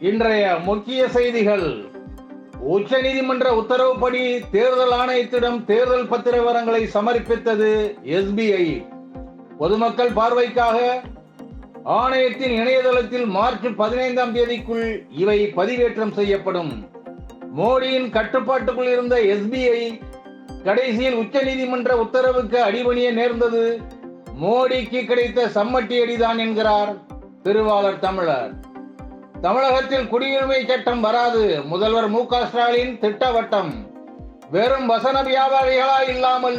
இன்றைய முக்கிய செய்திகள். உச்ச நீதிமன்ற உத்தரவுப்படி தேர்தல் ஆணையத்திடம் தேர்தல் பத்திர விவரங்களை சமர்ப்பித்தது எஸ்பிஐ பொதுமக்கள் பார்வைக்காக ஆணையத்தின் இணையதளத்தில் மார்ச் பதினைந்தாம் தேதிக்குள் இவை பதிவேற்றம் செய்யப்படும். மோடியின் கட்டுப்பாட்டுக்குள் இருந்த எஸ்பிஐ கடைசியில் உச்ச நீதிமன்ற உத்தரவுக்கு அடிபணிய நேர்ந்தது. மோடிக்கு கிடைத்த சம்மட்டி அடிதான் என்கிறார் திருவாளர் தமிழர். தமிழகத்தில் குடியுரிமை சட்டம் வராது. முதல்வர் மு க ஸ்டாலின் திட்டவட்டம். வெறும் வசன வியாபாரிகளா இல்லாமல்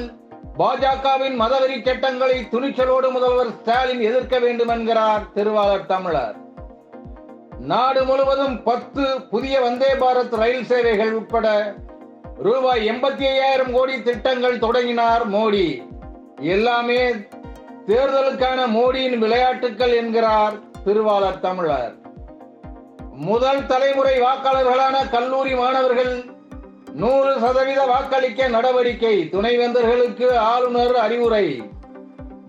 பாஜகவின் மதவெறி சட்டங்களை துணிச்சலோடு முதல்வர் ஸ்டாலின் எதிர்க்க வேண்டும் என்கிறார் திருவாளர் தமிழர். நாடு முழுவதும் பத்து புதிய வந்தே பாரத் ரயில் சேவைகள் உட்பட ரூபாய் எண்பத்தி ஐயாயிரம் கோடி திட்டங்கள் தொடங்கினார் மோடி. எல்லாமே தேர்தலுக்கான மோடியின் விளையாட்டுக்கள் என்கிறார் திருவாளர் தமிழர். முதல் தலைமுறை வாக்காளர்களான கல்லூரி மாணவர்கள் நூறு சதவீத வாக்களிக்க நடவடிக்கை. துணைவேந்தர்களுக்கு ஆளுநர் அறிவுரை.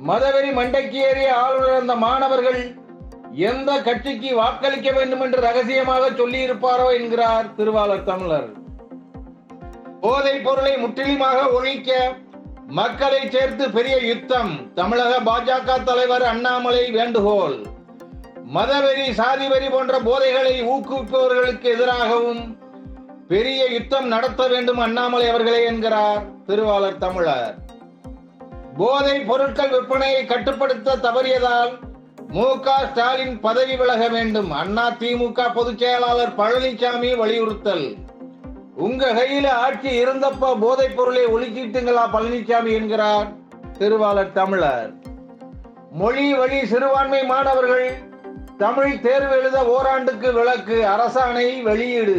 மதவெறி மண்டைக்கு ஏறிய ஆளுநர் அந்த மாணவர்கள் எந்த கட்சிக்கு வாக்களிக்க வேண்டும் என்று ரகசியமாக சொல்லி இருப்பாரோ என்கிறார் திருவாளர் தமிழர். போதைப் பொருளை முற்றிலுமாக ஒழிக்க மக்களை சேர்த்து பெரிய யுத்தம். தமிழக பாஜக தலைவர் அண்ணாமலை வேண்டுகோள். மதவெறி சாதிவெறி போன்ற போதைகளை ஊக்குவிப்பவர்களுக்கு எதிராகவும் பெரிய யுத்தம் நடத்த வேண்டும் அண்ணாமலை அவர்களே என்கிறார் திருவாளர் தமிழர். போதை பொருட்கள் விற்பனையை கட்டுப்படுத்த தவறியதால் மு க ஸ்டாலின் பதவி விலக வேண்டும். அண்ணா திமுக பொதுச் செயலாளர் பழனிசாமி வலியுறுத்தல். உங்க கையில ஆட்சி இருந்தப்ப போதைப் பொருளை ஒழிச்சிட்டுங்களா பழனிசாமி என்கிறார் திருவாளர் தமிழர். மொழி வழி சிறுபான்மை மாணவர்கள் தமிழ் தேர்வு எழுத ஓராண்டுக்கு விளக்கு. அரசாணை வெளியீடு.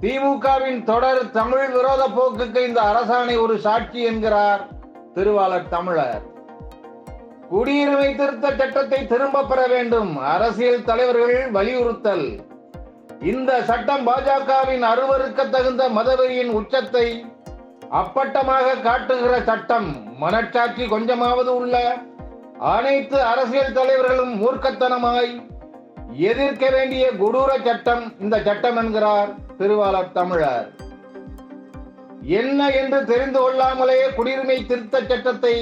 திமுகவின் தொடர் தமிழ் விரோத போக்குக்கு இந்த அரசாணை ஒரு சாட்சி என்கிறார் திருவாளர் தமிழர். குடியுரிமை திருத்த சட்டத்தை திரும்ப பெற வேண்டும். அரசியல் தலைவர்கள் வலியுறுத்தல். இந்த சட்டம் பாஜகவின் அருவருக்க தகுந்த மதவெறியின் உச்சத்தை அப்பட்டமாக காட்டுகிற சட்டம். மனச்சாட்சி கொஞ்சமாவது உள்ள அனைத்து அரசியல் தலைவர்களும் மூர்க்கத்தனமாய் எதிர்க்க வேண்டிய கொடூர சட்டம் இந்த சட்டம் என்கிறார் திருவாளர் தமிழர். என்ன என்று தெரிந்து கொள்ளாமலே குடியுரிமை திருத்த சட்டத்தை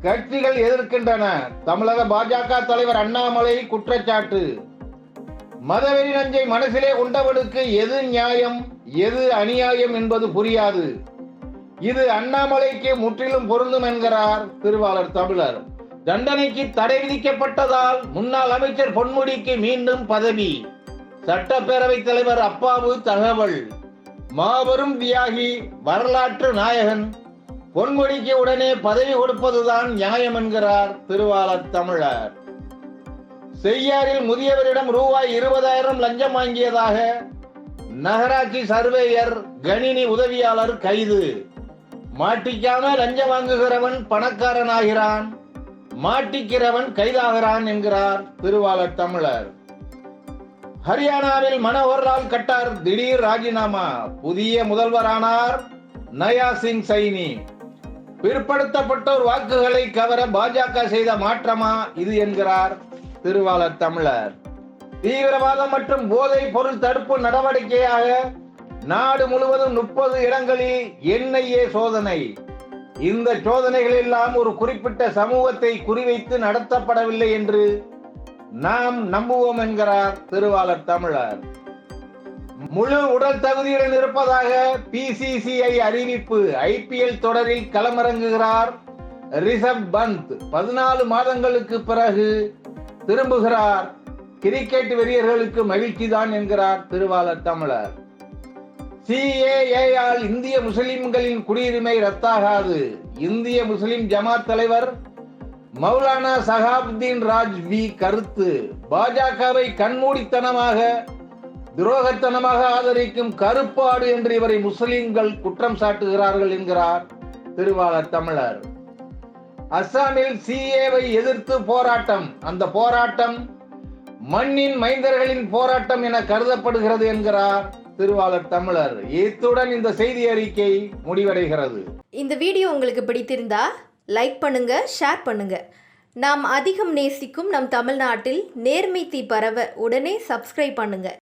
கட்சிகள் எதிர்க்கின்றன. தமிழக பாஜக தலைவர் அண்ணாமலை குற்றச்சாட்டு. மதவெறி நஞ்சை மனசிலே கொண்டவனுக்கு எது நியாயம் எது அநியாயம் என்பது புரியாது. இது அண்ணாமலைக்கு முற்றிலும் பொருந்தும் என்கிறார் திருவாளர் தமிழர். தண்டனைக்கு தடை விதிக்கப்பட்டதால் முன்னாள் அமைச்சர் பொன்முடிக்கு மீண்டும் பதவி. சட்டப்பேரவைத் தலைவர் அப்பாவு தகவல். மாபெரும் தியாகி வரலாற்று நாயகன். பொன்முடிக்கு உடனே பதவி கொடுப்பதுதான் நியாயம் என்கிறார் திருவாளர் தமிழர். செய்யாரில் முதியவரிடம் ரூபாய் இருபதாயிரம் லஞ்சம் வாங்கியதாக நகராட்சி சர்வேயர் கணினி உதவியாளர் கைது. மாட்டிக்காம லஞ்சம் வாங்குகிறவன் பணக்காரனாகிறான். மாட்டிக்கிறவன் கைதாகிறான் என்கிறார் திருவாளர் தமிழர். ஹரியானாவில் மனோகர்லால் கட்டார் திடீர் ராஜினாமா. புதிய முதல்வரானார் நயா சிங் சைனி. பிற்படுத்தப்பட்டோர் வாக்குகளை கவர பாஜக செய்த மாற்றமா இது என்கிறார் திருவாளர் தமிழர். தீவிரவாதம் மற்றும் போதைப் பொருள் தடுப்பு நடவடிக்கையாக நாடு முழுவதும் முப்பது இடங்களில் என்ஐஏ சோதனை. இந்த சோதனைகள் எல்லாம் ஒரு குறிப்பிட்ட சமூகத்தை குறிவைத்து நடத்தப்படவில்லை என்று நாம் நம்புவோம் என்கிறார் திருவாளர் தமிழர். முழு உடல் தகுதியுடன் இருப்பதாக பிசிசிஐ அறிவிப்பு ஐபிஎல் தொடரில் களமிறங்குகிறார் ரிஷப் பந்த். பதினாலு மாதங்களுக்கு பிறகு திரும்புகிறார். கிரிக்கெட் வெறியர்களுக்கு மகிழ்ச்சிதான் என்கிறார் திருவாளர் தமிழர். சிஏஏயால் இந்திய முஸ்லிம்களின் குடியுரிமை ரத்தாகாது. இந்திய முஸ்லிம் ஜமாத் தலைவர் மௌலானா சகாபுத்தீன் ராஜ்வி கருத்து. பாஜகவை கண்மூடித்தனமாக துரோகத்தனமாக ஆதரிக்கும் கருப்பாடு என்று இவரை முஸ்லிம்கள் குற்றம் சாட்டுகிறார்கள் என்கிறார் திருவாளர் தமிழர். அஸ்ஸாமில் சிஏவை எதிர்த்து போராட்டம். அந்த போராட்டம் மண்ணின் மைந்தர்களின் போராட்டம் என கருதப்படுகிறது என்கிறார் திருவாளர் தமிழர். இத்துடன் இந்த செய்தி அறிக்கை முடிவடைகிறது. இந்த வீடியோ உங்களுக்கு பிடித்திருந்தா லைக் பண்ணுங்க ஷேர் பண்ணுங்க. நாம் அதிகம் நேசிக்கும் நம் தமிழ்நாட்டில் நேர்மை தீ பரவ உடனே சப்ஸ்கிரைப் பண்ணுங்க.